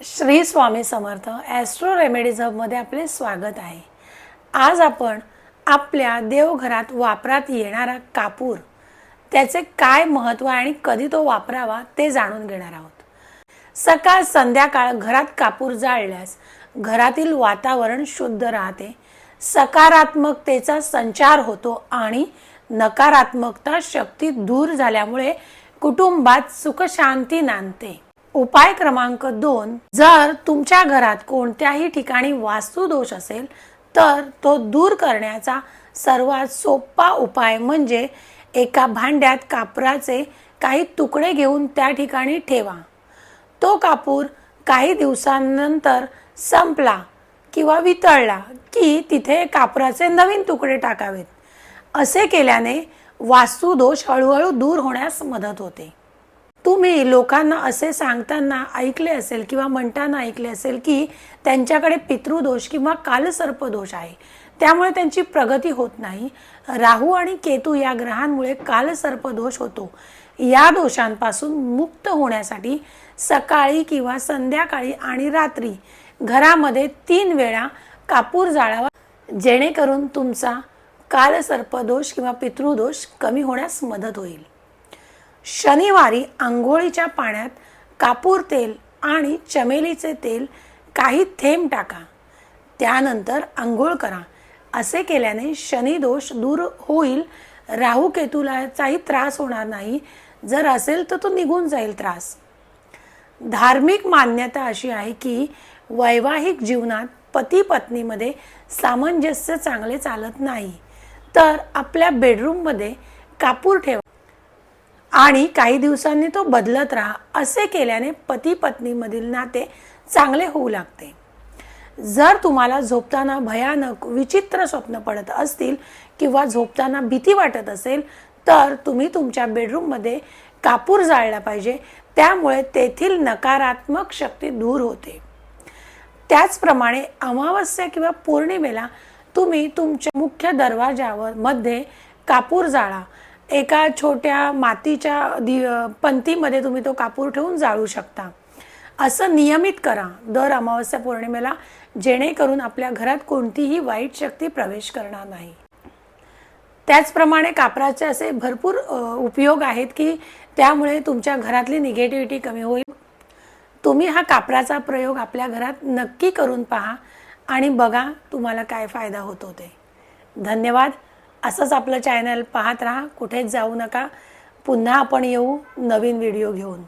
Shri Swami Samarth astro remedies हबमध्ये आपले स्वागत आहे. आज आपण आपल्या देवघरात वापरात येणारा कापूर त्याचे काय महत्त्व आहे आणि कधी तो वापरावा ते जाणून घेणार आहोत. सकाळ संध्याकाळ घरात कापूर जाळल्यास घरातील वातावरण शुद्ध राहते सकारात्मकतेचा संचार होतो आणि नकारात्मकता शक्ती दूर झाल्यामुळे कुटुंबात सुखशांती नांदते. उपाय क्रमांक दोन जर तुमच्या घरात कोणत्याही ठिकाणी वास्तुदोष असेल तर तो दूर करण्याचा सर्वात सोपा उपाय म्हणजे एका भांड्यात कापराचे काही तुकडे घेऊन त्या ठिकाणी ठेवा. तो कापूर काही दिवसांनंतर संपला किंवा वितळला की तिथे कापराचे नवीन तुकडे टाकावेत. असे केल्याने वास्तुदोष हळूहळू दूर होण्यास मदत होते. तुम्ही लोकांना असे सांगताना ऐकले असेल किंवा म्हणताना ऐकले असेल की त्यांच्याकडे पितृदोष किंवा कालसर्पदोष आहे. त्यामुळे त्यांची प्रगती होत नाही. राहू आणि केतू या ग्रहांमुळे कालसर्पदोष होतो. या दोषांपासून मुक्त होण्यासाठी सकाळी किंवा संध्याकाळी आणि रात्री घरामध्ये तीन वेळा कापूर जाळावा जेणेकरून तुमचा कालसर्पदोष किंवा पितृदोष कमी होण्यास मदत होईल. शनिवारी आंघोळीच्या पाण्यात कापूर तेल आणि चमेलीचे तेल काही थेंब टाका. त्यानंतर आंघोळ करा. असे केल्याने शनिदोष दूर होईल. राहू केतुलाचाही त्रास होणार नाही. जर असेल तर तो निघून जाईल त्रास. धार्मिक मान्यता अशी आहे की वैवाहिक जीवनात पती पत्नीमध्ये सामंजस्य चांगले चालत नाही. तर आपल्या बेडरूममध्ये कापूर ठेवा. आणि काही दिवसांनी तो बदलत राहा असे केल्याने पती पत्नीमधील नाते चांगले होऊ लागते. जर तुम्हाला झोपताना भयानक विचित्र स्वप्न पडत असतील किंवा झोपताना भीती वाटत असेल तर तुम्ही तुमच्या बेडरूममध्ये कापूर जाळला पाहिजे. त्यामुळे तेथील नकारात्मक शक्ती दूर होते. त्याचप्रमाणे अमावस्या किंवा पौर्णिमेला तुम्ही तुमच्या मुख्य दरवाजावर मध्ये कापूर जाळा. एका छोट्या मातीच्या दि पंतीमध्ये तुम्ही तो कापूर ठेवून जाळू शकता. असं नियमित करा दर अमावस्या पौर्णिमेला जेणेकरून आपल्या घरात कोणतीही वाईट शक्ती प्रवेश करणार नाही. त्याचप्रमाणे कापराचे असे भरपूर उपयोग आहेत की त्यामुळे तुमच्या घरातली निगेटिव्हिटी कमी होईल. तुम्ही हा कापराचा प्रयोग आपल्या घरात नक्की करून पहा आणि बघा तुम्हाला काय फायदा होतो ते धन्यवाद. असंच आपलं चॅनल पाहत राहा. कुठेच जाऊ नका. पुन्हा आपण येऊ नवीन व्हिडिओ घेऊन.